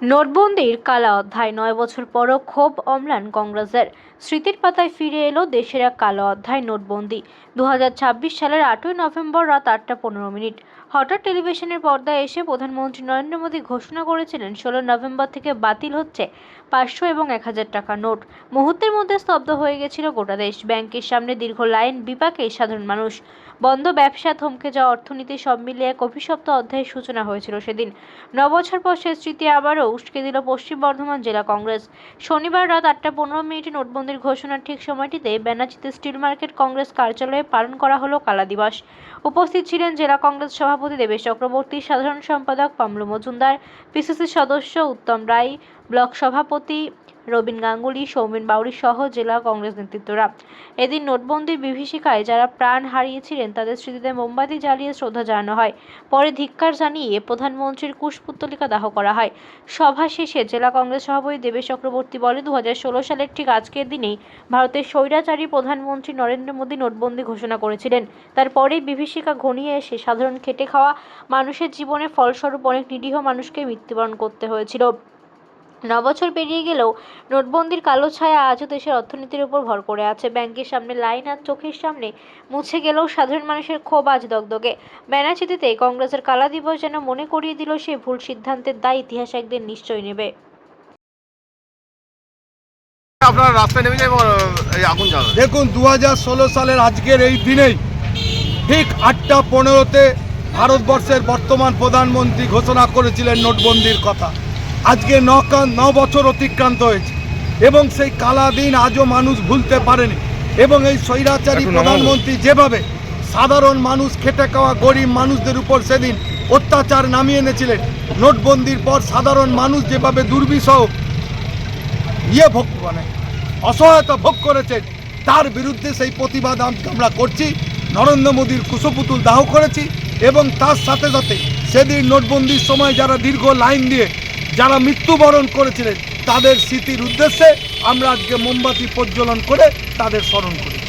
নোটবন্দির কালা অধ্যায়। নয় বছর পরও ক্ষোভ অম্লান কংগ্রেসের। স্মৃতির পাতায় ফিরে এলো দেশের এক কালো অধ্যায় নোটবন্দি। দু হাজার ছাব্বিশ সালের আটই নভেম্বর রাত আটটা পনেরো মিনিট। হঠাৎ টেলিভিশনের পর্দায় এসে প্রধানমন্ত্রী নরেন্দ্র মোদী ঘোষণা করেছিলেন, ষোলো নভেম্বর থেকে বাতিল হচ্ছে পাঁচশো এবং এক হাজার টাকা নোট। মুহূর্তের মধ্যে স্তব্ধ হয়ে গেছিল গোটা দেশ। ব্যাংকের সামনে দীর্ঘ লাইন বিপাকে সাধারণ মানুষ। বন্ধ ব্যবসা থমকে যাওয়া অর্থনীতি সব মিলিয়ে এক অভিশপ্ত অধ্যায়ের সূচনা হয়েছিল সেদিন। নবছর পর সে স্মৃতি আবারও উস্কে দিল পশ্চিম বর্ধমান জেলা কংগ্রেস। শনিবার রাত আটটা পনেরো মিনিটে নোটবন্দির ঘোষণার ঠিক সময়টিতে ব্যানার্জিতে স্টিল মার্কেট কংগ্রেস কার্যালয়ে পালন করা হলো কালা দিবস। উপস্থিত ছিলেন জেলা কংগ্রেস সভাপতি দেবেশ চক্রবর্তী সাধারণ সম্পাদক পামলু মজুমদার পিসিসি সদস্য উত্তম রায় ব্লক সভাপতি রবীন গাঙ্গুলি, সৌমেন বাউরি সহ জেলা কংগ্রেস নেতৃত্বরা। এদিন নোটবন্দির বিভীষিকায় যারা প্রাণ হারিয়েছিলেন, তাদের স্মৃতিতে মোমবাতি জ্বালিয়ে শ্রদ্ধা জানানো হয়। পরে ধিক্কার জানিয়ে প্রধানমন্ত্রীর কুশপুত্তলিকা দাহ করা হয়। সভা শেষে জেলা কংগ্রেস সভাপতি দেবেশ চক্রবর্তী বলে দু হাজার ষোলো সালের ঠিক আজকের দিনেই ভারতের স্বৈরাচারী প্রধানমন্ত্রী নরেন্দ্র মোদী নোটবন্দি ঘোষণা করেছিলেন। তারপরেই বিভীষিকা ঘনিয়ে এসে সাধারণ খেটে খাওয়া মানুষের জীবনে ফলস্বরূপ অনেক নিরীহ মানুষকে মৃত্যুবরণ করতে হয়েছিল। নবছর পেরিয়ে গেলেও নোটবন্দির কালো ছায়া আজও দেশের অর্থনীতির উপর ভর করে আছে। ব্যাংকের সামনে লাইন আর চোখের সামনে মুছে গেলেও সাধারণ মানুষের ক্ষোভ আজ দগদগে। ব্যানাচিতিতে কংগ্রেসের কালা দিবস যেন মনে করিয়ে দিল সেই ভুল সিদ্ধান্তের দায় ইতিহাস একদিন নিশ্চয়ই নেবে। আপনারা রাস্তায় নেমে যাই এই আগুন দেখুন দু হাজার ষোলো সালের আজকের এই দিনেই ঠিক আটটা পনেরোতে ভারতবর্ষের বর্তমান প্রধানমন্ত্রী ঘোষণা করেছিলেন নোটবন্দির কথা। আজকে ন ন বছর অতিক্রান্ত হয়েছে। এবং সেই কালা দিন আজও মানুষ ভুলতে পারেনি। এবং এই স্বৈরাচারী প্রধানমন্ত্রী যেভাবে সাধারণ মানুষ খেটে খাওয়া গরিব মানুষদের উপর সেদিন অত্যাচার নামিয়ে এনেছিলেন নোটবন্দির পর সাধারণ মানুষ যেভাবে দুর্বিষহ ইয়ে ভোগ মানে অসহায়তা ভোগ করেছেন তার বিরুদ্ধে সেই প্রতিবাদ আম- আমরা করছি। নরেন্দ্র মোদীর কুশপুতুল দাহ করেছি এবং তার সাথে সাথে সেদিন নোটবন্দির সময় যারা দীর্ঘ লাইন দিয়ে যারা মৃত্যুবরণ করেছিলেন তাদের স্মৃতির উদ্দেশ্যে আমরা আজকে মোমবাতি প্রজ্বলন করে তাদের স্মরণ করি।